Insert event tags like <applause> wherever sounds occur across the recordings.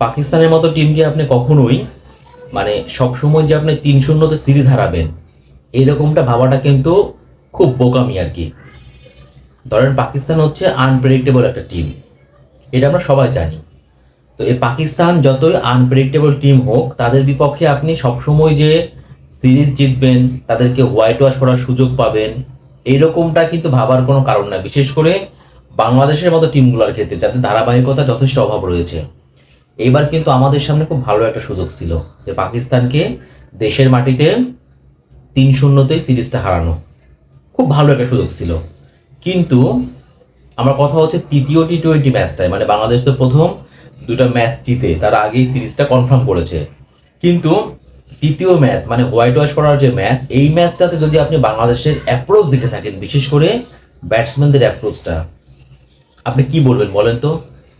পাকিস্তানের মতো টিমকে আপনি কখনোই মানে সবসময় যে আপনি তিন শূন্যতে সিরিজ হারাবেন, এরকমটা ভাবাটা কিন্তু খুব বোকামি আর কি। ধরেন পাকিস্তান হচ্ছে আনপ্রেডিক্টেবল একটা টিম এটা আমরা সবাই জানি। তো এই পাকিস্তান যতই আনপ্রেডিক্টেবল টিম হোক, তাদের বিপক্ষে আপনি সবসময় যে সিরিজ জিতবেন, তাদেরকে হোয়াইট ওয়াশ করার সুযোগ পাবেন এইরকমটা কিন্তু ভাবার কোনো কারণ না বিশেষ করে বাংলাদেশের মতো টিমগুলোর ক্ষেত্রে, যাদের ধারাবাহিকতা যথেষ্ট অভাব রয়েছে। এবার কিন্তু আমাদের সামনে খুব ভালো একটা সুযোগ ছিল যে পাকিস্তানকে দেশের মাটিতে তিন শূন্যতেই সিরিজটা হারানো। খুব ভালো একটা সুযোগ ছিল। কিন্তু আমার কথা হচ্ছে তৃতীয় টি টোয়েন্টি ম্যাচটায় মানে বাংলাদেশ তো প্রথম দুটো ম্যাচ জিতে, তারা আগেই সিরিজটা কনফার্ম করেছে। কিন্তু তৃতীয় ম্যাচ মানে হোয়াইট ওয়াশ করার যে ম্যাচ, এই ম্যাচটাতে যদি আপনি বাংলাদেশের অ্যাপ্রোচ দেখে থাকেন, বিশেষ করে ব্যাটসম্যানদের অ্যাপ্রোচটা আপনি কি বলবেন বলেন তো?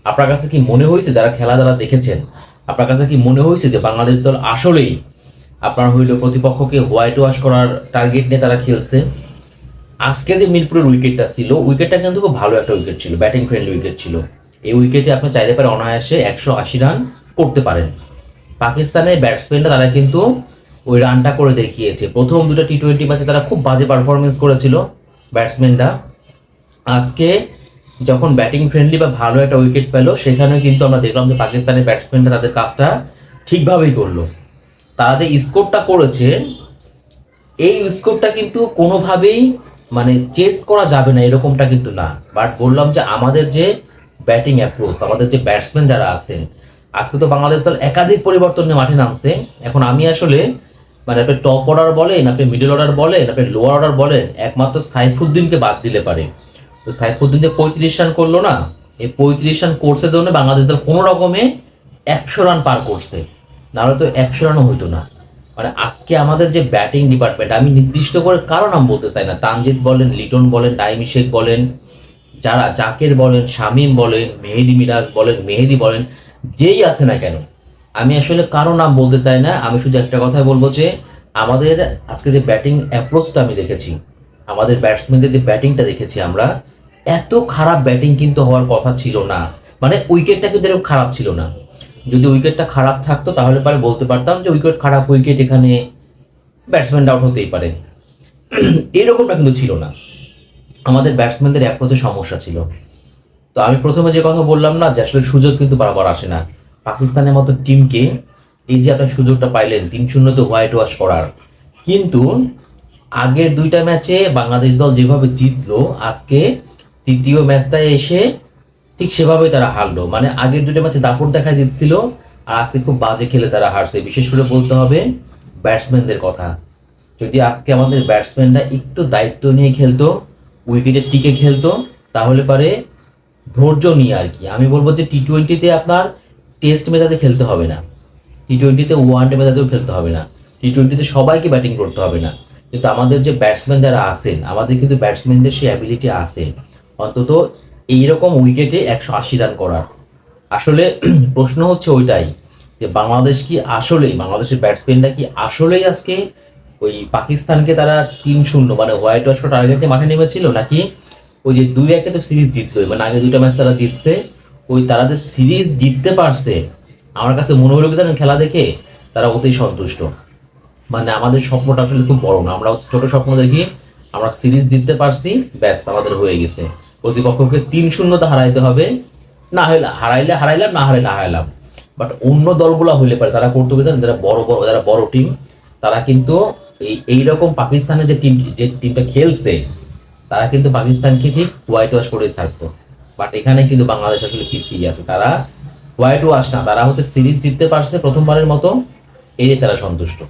আপনার কাছে কি মনে হয়েছে যারা খেলা যারা দেখেছেন? আপনার কাছে কি মনে হয়েছে যে বাংলাদেশ দল আসলেই আপনার হইল প্রতিপক্ষকে হোয়াইট ওয়াশ করার টার্গেট নিয়ে তারা খেলছে? আজকে যে মিরপুরের উইকেটটা ছিল উইকেটটা কিন্তু খুব ভালো একটা উইকেট ছিল ব্যাটিং ফ্রেন্ডলি উইকেট ছিল। এই উইকেটে আপনি চাইলে পারে অনায়াসে একশো আশি রান করতে পারেন। পাকিস্তানের ব্যাটসম্যানরা তারা কিন্তু ওই রানটা করে দেখিয়েছে। প্রথম দুটো টি টোয়েন্টি ম্যাচে তারা খুব বাজে পারফরমেন্স করেছিল ব্যাটসম্যানরা আজকে যখন ব্যাটিং ফ্রেন্ডলি বা ভালো একটা উইকেট পেল, সেখানে কিন্তু আমরা দেখলাম যে পাকিস্তানের ব্যাটসম্যানরা তাদের কাজটা ঠিকভাবেই করল। তারা যে স্কোরটা করেছে, এই স্কোরটা কিন্তু কোনোভাবেই মানে চেস করা যাবে না, এরকমটা কিন্তু না। বাট বললাম যে আমাদের যে ব্যাটিং অ্যাপ্রোচ আমাদের যে ব্যাটসম্যান যারা আছেন, আজকে তো বাংলাদেশ দল একাধিক পরিবর্তন নিয়ে মাঠে নামছে। এখন আমি আসলে মানে আপনি টপ অর্ডার বলেন, আপনি মিডল অর্ডার বলেন, আপনি লোয়ার অর্ডার বলেন, একমাত্র সাইফুদ্দিনকে বাদ দিলে পারে। তো সাইফুদ্দিন যে পঁয়ত্রিশ রান করল না? এই পঁয়ত্রিশ রান কোর্সের জন্য বাংলাদেশ দল কোনো রকমে একশো রান পার করছে। নাহলে তো একশো রানও হইতো না। মানে আজকে আমাদের যে ব্যাটিং ডিপার্টমেন্ট আমি নির্দিষ্ট করে কারও নাম বলতে চাই না। তানজিদ বলেন, লিটন বলেন নাইম শেখ বলেন, যারা জাকের বলেন, শামীম বলেন, মেহেদি মিরাজ বলেন, মেহেদি বলেন, যেই আছে না কেন, আমি আসলে কারও নাম বলতে চাই না। আমি শুধু একটা কথাই বলব যে, আমাদের আজকে যে ব্যাটিং অ্যাপ্রোচটা আমি দেখেছি, আমাদের ব্যাটসম্যানদের যে ব্যাটিংটা দেখেছি আমরা এত খারাপ ব্যাটিং কিন্তু হওয়ার কথা ছিল না। মানে উইকেটটা কিন্তু এরকম খারাপ ছিল না। যদি উইকেটটা খারাপ থাকতো, তাহলে পরে বলতে পারতাম যে উইকেট খারাপ উইকেট এখানে ব্যাটসম্যান আউট হতেই পারে। <clears throat> এরকমটা কিন্তু ছিল না। আমাদের ব্যাটসম্যানদের অ্যাপ্রোচে সমস্যা ছিল। তো আমি প্রথমে যে কথা বললাম না, যে আসলে সুযোগ কিন্তু বারবার আসে না। পাকিস্তানের মতো টিমকে এই যে আপনার সুযোগটা পাইলেন, তিন শূন্যতে হোয়াইট ওয়াশ করার। কিন্তু আগের দুইটা ম্যাচে বাংলাদেশ দল যেভাবে জিতলো, আজকে তৃতীয় ম্যাচটায় এসে ঠিক সেভাবেই তারা হারলো। মানে আগের দুটো ম্যাচে দাপট দেখা জিতছিল, আর আজকে খুব বাজে খেলে তারা হারছে। বিশেষ করে বলতে হবে ব্যাটসম্যানদের কথা। যদি আজকে আমাদের ব্যাটসম্যানরা একটু দায়িত্ব নিয়ে খেলতো, উইকেটের টিকে খেলতো, তাহলে পারে ধৈর্য নিয়ে আর কি। আমি বলব যে টি টোয়েন্টিতে আপনার টেস্ট মেজাজে খেলতে হবে না। টি টোয়েন্টিতে ওয়ান ডে মেজাজেও খেলতে হবে না। টি টোয়েন্টিতে সবাইকে ব্যাটিং করতে হবে না। কিন্তু আমাদের যে ব্যাটসম্যান যারা আছেন, আমাদের কিন্তু ব্যাটসম্যানদের সেই অ্যাবিলিটি আছে। অন্তত এইরকম উইকেটে একশো আশি রান করার। আসলে <clears throat> প্রশ্ন হচ্ছে ওইটাই, যে বাংলাদেশ কি আসলেই, বাংলাদেশের ব্যাটসম্যানরা কি আসলেই আজকে ওই পাকিস্তানকে তারা তিন শূন্য মানে হোয়াইট ওয়াশ টার্গেটে মাঠে নেমেছিল? নাকি ওই যে দুই একে তো সিরিজ জিতলো মানে আগে দুইটা ম্যাচ তারা জিতছে, ওই তারা যে সিরিজ জিততে পারছে, আমার কাছে মনে হলো কি জানেন, খেলা দেখে তারা ওতেই সন্তুষ্ট। মানে আমাদের স্বপ্নটা আসলে খুব বড় না, আমরা ছোট স্বপ্ন দেখি, আমরা সিরিজ জিততে পারছি, ব্যাস, আমাদের হয়ে গেছে। প্রতিপক্ষকে তিন শূন্যতে হারাইতে হবে। না হইলে হারাইলে হারাইলাম, না হারাইলে হারাইলাম। বাট অন্য দলগুলো হইলে পারে তারা করতে জানেন যারা বড় বড়, যারা বড় টিম তারা কিন্তু এই, এইরকম পাকিস্তানের যে টিম যে টিমটা খেলছে, তারা কিন্তু পাকিস্তানকে ঠিক হোয়াইট ওয়াশ করে ছাড়তো। বাট এখানে কিন্তু বাংলাদেশ আসলে পিছিয়ে আছে। তারা হোয়াইট ওয়াশ না, তারা হচ্ছে সিরিজ জিততে পারছে প্রথমবারের মতো, এই তারা সন্তুষ্ট।